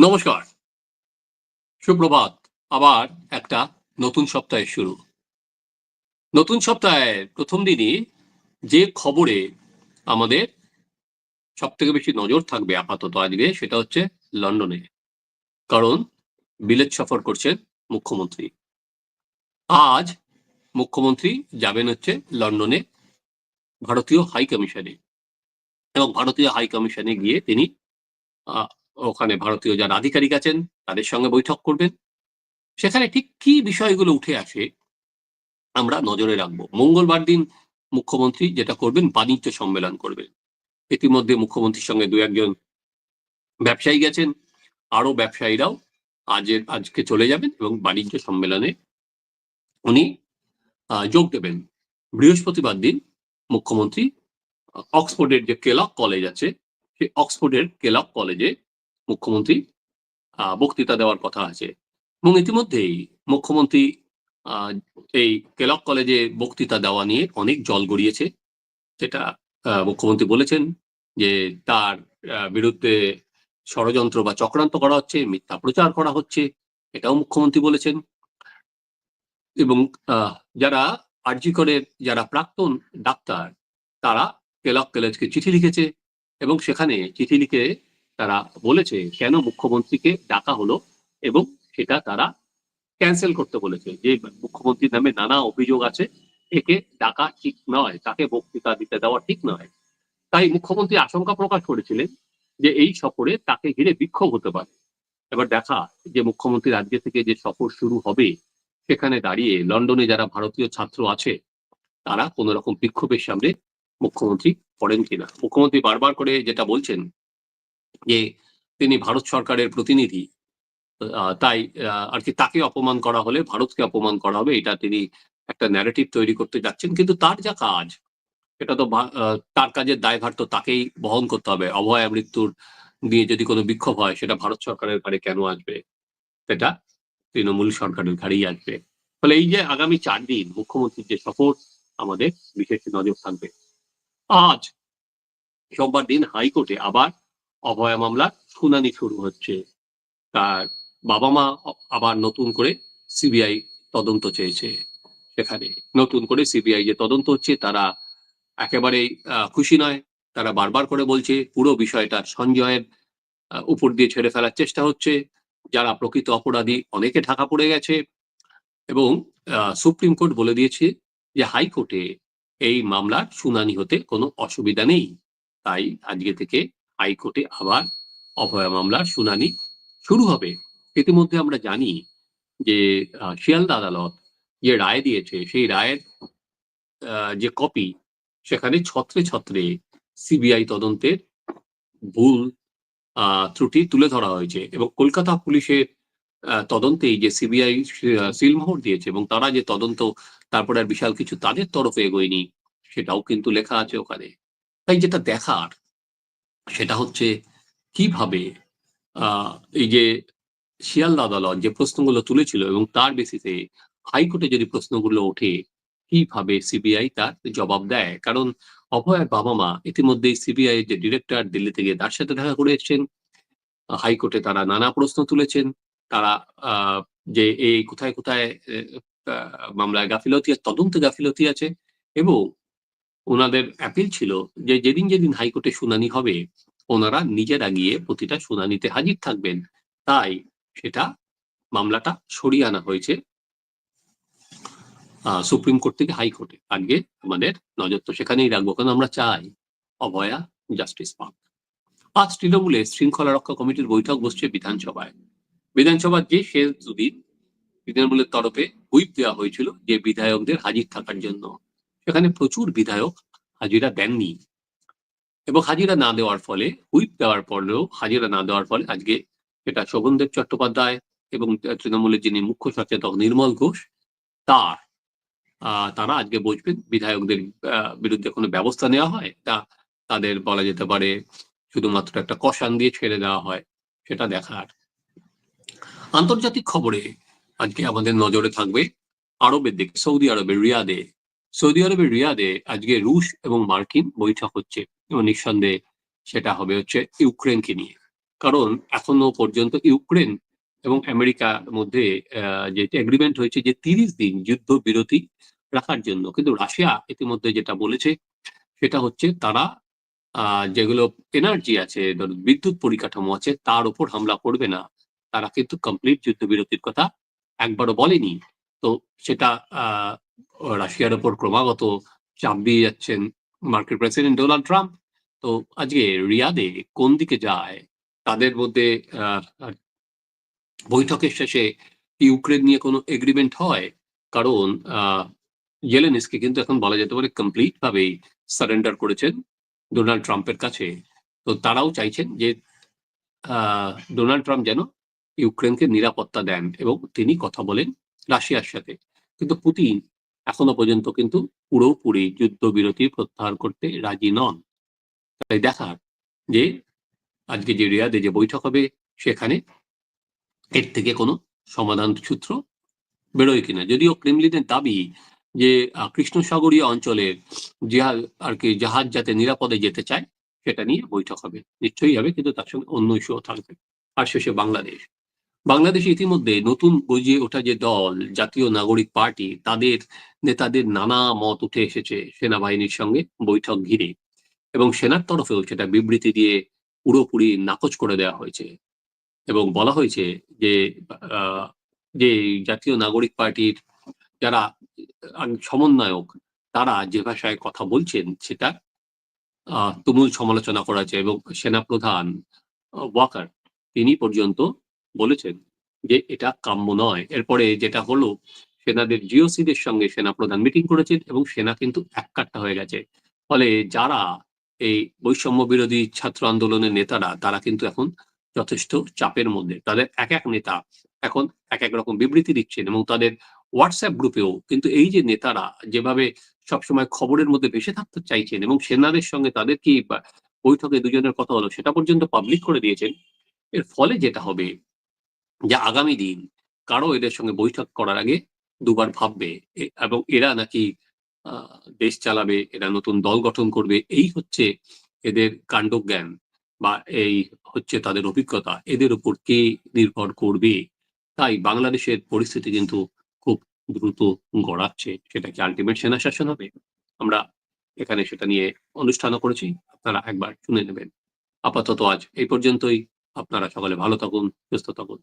নমস্কার। সুপ্রভাত। আবার একটা নতুন সপ্তাহের শুরু। নতুন সপ্তাহের প্রথম দিনই যে খবরে আমাদের সব থেকে বেশি নজর থাকবে আপাতত আজকে সেটা হচ্ছে লন্ডনে। কারণ বিলেত সফর করছেন মুখ্যমন্ত্রী। আজ মুখ্যমন্ত্রী যাবেন হচ্ছে লন্ডনে ভারতীয় হাই কমিশনে। এবং ভারতীয় হাই কমিশনে গিয়ে তিনি ওখানে ভারতীয় যারা আধিকারিক আছেন, তাদের সঙ্গে বৈঠক করবেন। সেখানে ঠিক কি বিষয়গুলো উঠে আসে, আমরা নজরে রাখব। মঙ্গলবার দিন মুখ্যমন্ত্রী যেটা করবেন, বাণিজ্য সম্মেলন করবেন। ইতিমধ্যে মুখ্যমন্ত্রীর সঙ্গে দু একজন ব্যবসায়ী গেছেন আরও ব্যবসায়ীরাও আজের, আজকে চলে যাবেন এবং বাণিজ্য সম্মেলনে উনি যোগ দেবেন। বৃহস্পতিবার দিন মুখ্যমন্ত্রী, অক্সফোর্ডের যে কেলক কলেজ আছে, সেই অক্সফোর্ডের কেলক কলেজে মুখ্যমন্ত্রী বক্তৃতা দেওয়ার কথা আছে। এবং ইতিমধ্যেই মুখ্যমন্ত্রী এই কেলক কলেজে বক্তৃতা দেওয়া নিয়ে অনেক জল গড়িয়েছে। সেটা মুখ্যমন্ত্রী বলেছেন যে তার বিরুদ্ধে ষড়যন্ত্র বা চক্রান্ত করা হচ্ছে, মিথ্যা প্রচার করা হচ্ছে, এটাও মুখ্যমন্ত্রী বলেছেন। এবং যারা আরজিকরের যারা প্রাক্তন ডাক্তার, তারা কেলক কলেজকে চিঠি লিখেছে এবং সেখানে চিঠি লিখে তারা বলেছে, কেন মুখ্যমন্ত্রীকে ডাকা হলো এবং সেটা তারা ক্যান্সেল করতে বলেছে? যে মুখ্যমন্ত্রীর নামে নানা অভিযোগ আছে, একে ডাকা ঠিক নয়, তাকে বক্তৃতা দিতে দেওয়া ঠিক নয়। তাই মুখ্যমন্ত্রী আশঙ্কা প্রকাশ করেছিলেন যে এই সফরে তাকে ঘিরে বিক্ষোভ হতে পারে। এবার দেখা যে মুখ্যমন্ত্রী আজকে থেকে যে সফর শুরু হবে, সেখানে দাঁড়িয়ে লন্ডনে যারা ভারতীয় ছাত্র আছে, তারা কোন রকম বিক্ষোভের সামনে মুখ্যমন্ত্রী পড়েন কিনা? মুখ্যমন্ত্রী বারবার করে যেটা বলছেন যে তিনি ভারত সরকারের প্রতিনিধি তাই আর কি তাকে অপমান করা হলে ভারতকে অপমান করা হবে, এটা তিনি একটা ন্যারেটিভ তৈরি করতে যাচ্ছেন। কিন্তু তার যা কাজ এটা তো তার কাজের দায়ভার তো তাকেই বহন করতে হবে। অভয়া মৃত্যুর নিয়ে যদি কোনো বিক্ষোভ হয়, সেটা ভারত সরকারের ঘাড়ে কেন আসবে? সেটা তৃণমূল সরকারের ঘাড়েই আসবে। ফলে এই যে আগামী চার দিন মুখ্যমন্ত্রীর যে সফর, আমাদের বিশেষ নজর থাকবে। আজ সোমবার দিন হাইকোর্টে আবার অভয়া মামলার শুনানি শুরু হচ্ছে। তার বাবা মা আবার নতুন করে সিবিআই তদন্ত চেয়েছে। সেখানে নতুন করে সিবিআই যে তদন্ত হচ্ছে, তারা একেবারেই খুশি নয়। তারা বারবার করে বলছে, পুরো বিষয়টা সঞ্জয়ের উপর দিয়ে ছেড়ে ফেলার চেষ্টা হচ্ছে। যারা প্রকৃত অপরাধী, অনেকে ঢাকা পড়ে গেছে। এবং সুপ্রিম কোর্ট বলে দিয়েছে যে হাইকোর্টে এই মামলার শুনানি হতে কোনো অসুবিধা নেই। তাই আজকে থেকে হাইকোর্টে আবার অভয়া মামলার শুনানি শুরু হবে। ইতিমধ্যে আমরা জানি যে শিয়ালদা আদালত যে রায় দিয়েছে, সেই রায়ের যে কপি, সেখানে ছত্রে ছত্রে সিবিআই তদন্তের ভুল ত্রুটি তুলে ধরা হয়েছে এবং কলকাতা পুলিশের তদন্তেই যে সিবিআই সিলমোহর দিয়েছে এবং তারা যে তদন্ত, তারপরে আর বিশাল কিছু তাদের তরফে এগোয়নি, সেটাও কিন্তু লেখা আছে ওখানে। তাই যেটা দেখার সেটা হচ্ছে কীভাবে এই যে শিয়ালদা আদালত যে প্রশ্নগুলো তুলেছিল এবং তার বেসিসে হাইকোর্টে যদি প্রশ্নগুলো ওঠে, কীভাবে সিবিআই তার জবাব দেয়? কারণ অভয়ের বাবা মা ইতিমধ্যেই সিবিআই যে ডিরেক্টর দিল্লি থেকে তার সাথে দেখা করে এসেছেন। হাইকোর্টে তারা নানা প্রশ্ন তুলেছেন। তারা যে এই কোথায় কোথায় মামলায় গাফিলতি, তদন্তে গাফিলতি আছে এবং ওনাদের অ্যাপিল ছিল যে যেদিন যেদিন হাইকোর্টে শুনানি হবে, ওনারা নিজেরা গিয়ে প্রতিটা শুনানিতে হাজির থাকবেন। তাই সেটা মামলাটা সরিয়ে আনা হয়েছে সুপ্রিম কোর্ট থেকে হাইকোর্টে। আজকে আমাদের নজর তো সেখানেই রাখব। কারণ আমরা চাই অভয়া জাস্টিস পাক। আজ তৃণমূলে শৃঙ্খলা রক্ষা কমিটির বৈঠক বসছে বিধানসভায়। বিধানসভার যে শেষ দুদিন তৃণমূলের তরফে হুইপ দেওয়া হয়েছিল যে বিধায়কদের হাজির থাকার জন্য। সেখানে প্রচুর বিধায়ক হাজিরা দেননি এবং হাজিরা না দেওয়ার ফলে, হুইপ দেওয়ার পরেও হাজিরা না দেওয়ার ফলে আজকে সেটা শোভনদেব চট্টোপাধ্যায় এবং তৃণমূলের যিনি মুখ্য সচেতক নির্মল ঘোষ, তার তারা আজকে বসবেন। বিধায়কদের বিরুদ্ধে কোনো ব্যবস্থা নেওয়া হয়? তা তাদের বলা যেতে পারে শুধুমাত্র একটা কষান দিয়ে ছেড়ে দেওয়া হয়, সেটা দেখার। আন্তর্জাতিক খবরে আজকে আমাদের নজরে থাকবে আরবের দিকে, সৌদি আরবের রিয়াদে সৌদি আরবের রিয়াদে আজকে রুশ এবং মার্কিন বৈঠক হচ্ছে এবং নিঃসন্দেহে সেটা হবে হচ্ছে ইউক্রেনকে নিয়ে। কারণ এখনও পর্যন্ত ইউক্রেন এবং আমেরিকার মধ্যে যে এগ্রিমেন্ট হয়েছে যে তিরিশ দিন যুদ্ধ বিরতি রাখার জন্য, কিন্তু রাশিয়া ইতিমধ্যে যেটা বলেছে সেটা হচ্ছে তারা যেগুলো এনার্জি আছে বিদ্যুৎ পরিকাঠামো আছে, তার উপর হামলা করবে না। তারা কিন্তু কমপ্লিট যুদ্ধবিরতির কথা একবারও বলেনি। তো সেটা রাশিয়ার উপর ক্রমাগত চাপ দিয়ে যাচ্ছেন মার্কিন প্রেসিডেন্ট ডোনাল্ড ট্রাম্প। তো আজকে রিয়াদে কোন দিকে যায়? তাদের মধ্যে বৈঠকের শেষে ইউক্রেন নিয়ে কোনো এগ্রিমেন্ট হয়? কারণ জেলেনিসকে কিন্তু এখন বলা যেতে পারে কমপ্লিট ভাবেই সারেন্ডার করেছেন ডোনাল্ড ট্রাম্পের কাছে। তো তারাও চাইছেন যে ডোনাল্ড ট্রাম্প যেন ইউক্রেনকে নিরাপত্তা দেন এবং তিনি কথা বলেন রাশিয়ার সাথে। কিন্তু পুতিন এখনও পর্যন্ত কিন্তু পুরোপুরি যুদ্ধবিরতি প্রত্যাহার করতে রাজি নন। তাই দেখার যে আজকে যে রিয়াদে যে বৈঠক হবে, সেখানে এর থেকে কোনো সমাধান সূত্র বেরোয় কিনা। যদিও ক্রেমলিনের দাবি যে কৃষ্ণসাগরীয় অঞ্চলের জাহাজ আর কি জাহাজ যাতে নিরাপদে যেতে চায়, সেটা নিয়ে বৈঠক হবে। নিশ্চয়ই হবে, কিন্তু তার সঙ্গে অন্য ইস্যুও থাকবে। আর শেষে বাংলাদেশ। বাংলাদেশে ইতিমধ্যে নতুন গজিয়ে ওঠা যে দল, জাতীয় নাগরিক পার্টি, তাদের নেতাদের নানা মত উঠে এসেছে সেনাবাহিনীর সঙ্গে বৈঠক ঘিরে। এবং সেনার তরফেও সেটা বিবৃতি দিয়ে পুরোপুরি নাকচ করে দেওয়া হয়েছে। এবং বলা হয়েছে যে যে জাতীয় নাগরিক পার্টির যারা সমন্বয়ক, তারা যে ভাষায় কথা বলছেন সেটা তুমুল সমালোচনা করা হয়েছে এবং সেনাপ্রধান ওয়াকার, তিনি পর্যন্ত বলেছেন যে এটা কাম্য নয়। এরপরে যেটা হলো, সেনাদের জিওসিদের সঙ্গে সেনাপ্রধান মিটিং করেছেন এবং সেনা কিন্তু এককাট্টা হয়ে গেছে। ফলে যারা এই বৈষম্য বিরোধী ছাত্র আন্দোলনের নেতারা, তারা কিন্তু এখন যথেষ্ট চাপের মধ্যে। তাদের এক এক নেতা এখন এক এক রকম বিবৃতি দিচ্ছেন এবং তাদের হোয়াটসঅ্যাপ গ্রুপেও কিন্তু এই যে নেতারা যেভাবে সবসময় খবরের মধ্যে ভেসে থাকতে চাইছেন এবং সেনাদের সঙ্গে তাদের কি বৈঠকে দুজনের কথা হলো, সেটা পর্যন্ত পাবলিক করে দিয়েছেন। এর ফলে যেটা হবে যে আগামী দিন কারও এদের সঙ্গে বৈঠক করার আগে দুবার ভাববে। এবং এরা নাকি দেশ চালাবে, এরা নতুন দল গঠন করবে, এই হচ্ছে এদের কাণ্ডজ্ঞান বা এই হচ্ছে তাদের অভিজ্ঞতা। এদের উপর কে নির্ভর করবে? তাই বাংলাদেশের পরিস্থিতি কিন্তু খুব দ্রুত গড়াচ্ছে। সেটা কি আলটিমেট সেনা শাসন হবে? আমরা এখানে সেটা নিয়ে অনুষ্ঠানও করেছি। আপনারা একবার শুনে নেবেন। আপাতত আজ এই পর্যন্তই। আপনারা সকলে ভালো থাকুন, সুস্থ থাকুন।